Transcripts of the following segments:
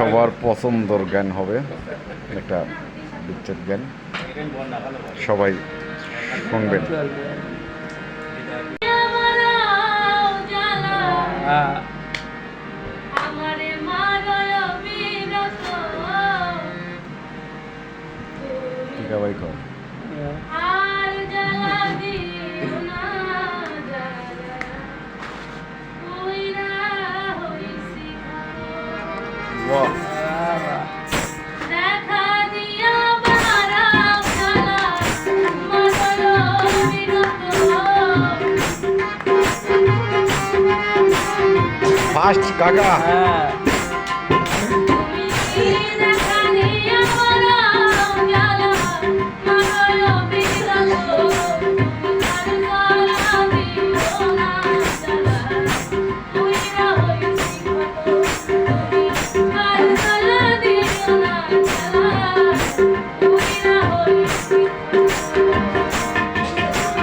সবার পছন্দর গান হবে। একটা বিচ্ছেদ গান। সবাই শুনবেন। হ্যাঁ। টিকা ভাই কর ফার্স্ট কাকা।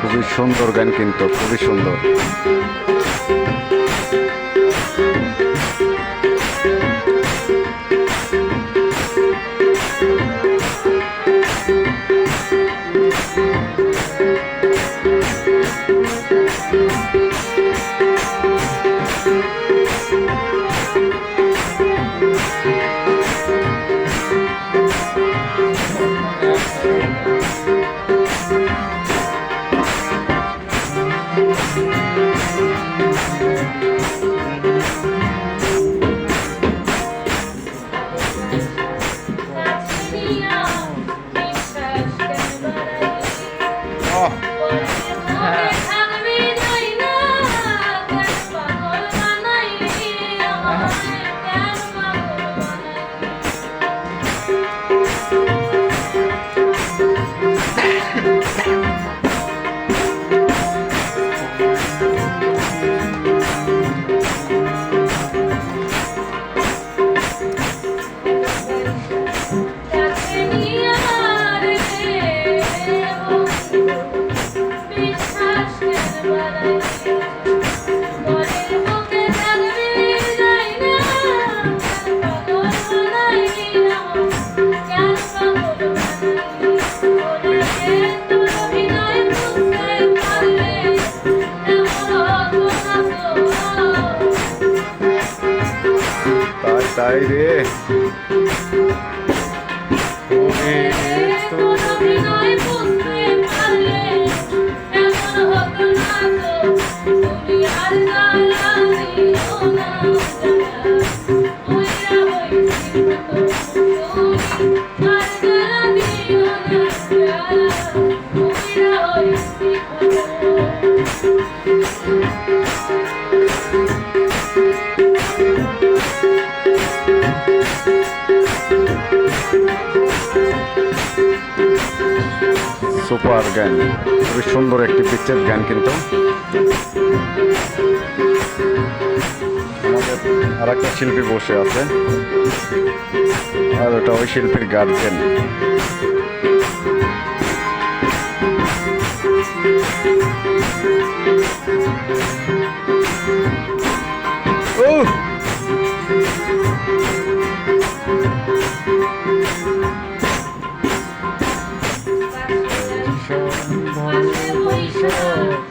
খুবই সুন্দর গান কিন্তু খুবই সুন্দর। Yes. ตายตายดิโอเค সুপার গান। খুবই সুন্দর একটি পিকচার গান কিন্তু। আর একটা শিল্পী বসে আছে। আর ওটা ওই শিল্পীর গার্জেন ও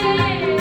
Yeah.